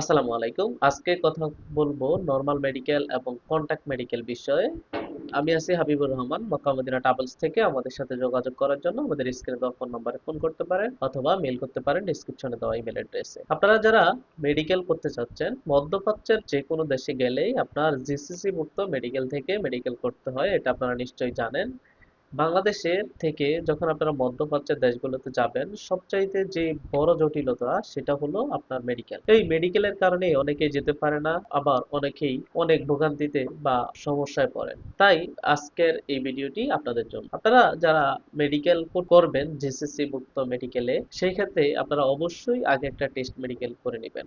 আসসালামু আলাইকুম। আজকে কথা বলব নর্মাল মেডিকেল এবং কন্টাক্ট মেডিকেল বিষয়ে। আমি আছি হাবিবুর রহমান, মক্কা মদিনা ট্রাভেলস থেকে আমাদের সাথে যোগাযোগ করার জন্য আমাদের স্ক্রিনে দেওয়া ফোন নম্বরে ফোন করতে পারেন অথবা মেল করতে পারেন ডিসক্রিপশনে দেওয়া ইমেল অ্যাড্রেসে আপনারা যারা মেডিকেল করতে চাচ্ছেন, মধ্যপ্রাচ্যের যে কোনো দেশে গেলেই আপনার জিসিসি মুক্ত মেডিকেল থেকে মেডিকেল করতে হয়, এটা আপনারা নিশ্চয়ই জানেন। বাংলাদেশের থেকে যখন আপনারা মধ্যপ্রাচ্যের দেশগুলোতে যাবেন, সবচাইতে যে বড় জটিলতা সেটা হলো আপনার মেডিকেল এই মেডিকেলের কারণে অনেকেই যেতে পারে না, আবার অনেকেই অনেক ভোগান্তিতে বা সমস্যায় পড়েন। তাই আজকের এই ভিডিওটি আপনাদের জন্য। আপনারা যারা মেডিকেল করবেন জিসিসি মুক্ত মেডিকেলে সেই ক্ষেত্রে আপনারা অবশ্যই আগে একটা টেস্ট মেডিকেল করে নেবেন।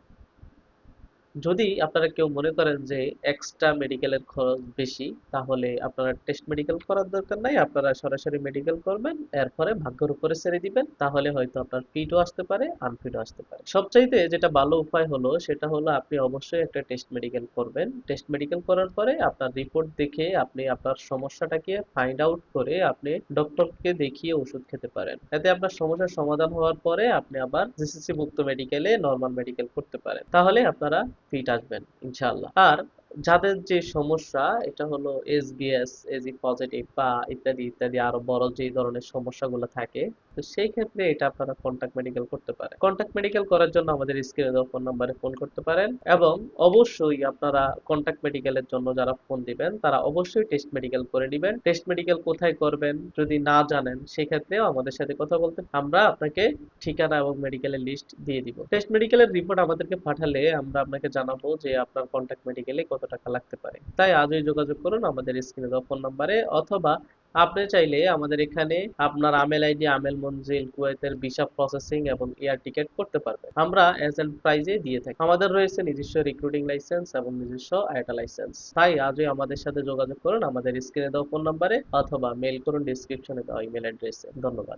যদি আপনারা কেউ মনে করেন যে এক্সট্রা মেডিকেলের খরচ বেশি, তাহলে আপনারা টেস্ট মেডিকেল করার দরকার নাই, আপনারা সরাসরি মেডিকেল করবেন, এরপরে ভাগ্যের উপরে ছেড়ে দিবেন, তাহলে হয়তো আপনার ফিটও আসতে পারে আনফিটও আসতে পারে। সবচাইতে যেটা ভালো উপায় হলো, সেটা হলো আপনি অবশ্যই একটা টেস্ট মেডিকেল করবেন। টেস্ট মেডিকেল করার পরে আপনার রিপোর্ট দেখে আপনি আপনার সমস্যাটাকে ফাইন্ড আউট করে আপনি ডক্টরকে দেখিয়ে ওষুধ খেতে পারেন। এতে আপনার সমস্যার সমাধান হওয়ার পরে আপনি আবার জিসিসি মুক্ত মেডিকেলে নর্মাল মেডিকেল করতে পারেন। তাহলে আপনারা ফিট আসবেন ইনশাআল্লাহ। আর যাদের যে সমস্যা, এটা হলো এসবিএস এজি পজিটিভ বা ইত্যাদি ইত্যাদি আরও বড় যে ধরনের সমস্যাগুলো থাকে, তো সেই ক্ষেত্রে এটা আপনারা কন্টাক্ট মেডিকেল করতে পারেন। কন্টাক্ট মেডিকেল করার জন্য আমাদের স্ক্রিনে দেওয়া ফোন নাম্বারে ফোন করতে পারেন এবং অবশ্যই আপনারা কন্টাক্ট মেডিকেলের জন্য যারা ফোন দিবেন, তারা অবশ্যই টেস্ট মেডিকেল করে নেবেন। টেস্ট মেডিকেল কোথায় করবেন যদি না জানেন, সেক্ষেত্রেও আমাদের সাথে কথা বলতে আমরা আপনাকে ঠিকানা এবং মেডিকেলের লিস্ট দিয়ে দিব। টেস্ট মেডিকেলের রিপোর্ট আমাদেরকে পাঠালে আমরা আপনাকে জানাব যে আপনার কন্টাক্ট মেডিকেলে কত টাকা লাগতে পারে। তাই আজই যোগাযোগ করুন আমাদের স্ক্রিনে দেওয়া ফোন নাম্বারে অথবা আপনি চাইলে আমাদের এখানে আপনার আমেল আইডি আমেল মঞ্জিল, কুয়েতের ভিসা প্রসেসিং এবং এয়ার টিকেট করতে পারবেন। আমরা এজেন্ট প্রাইজে দিয়ে থাকি। আমাদের রয়েছে নিজস্ব রিক্রুটিং লাইসেন্স এবং নিজস্ব আইটা লাইসেন্স তাই আজই আমাদের সাথে যোগাযোগ করুন আমাদের স্ক্রিনে দেওয়া ফোন নাম্বারে অথবা মেল করুন ডিসক্রিপশনে দেওয়া ইমেল অ্যাড্রেসে ধন্যবাদ।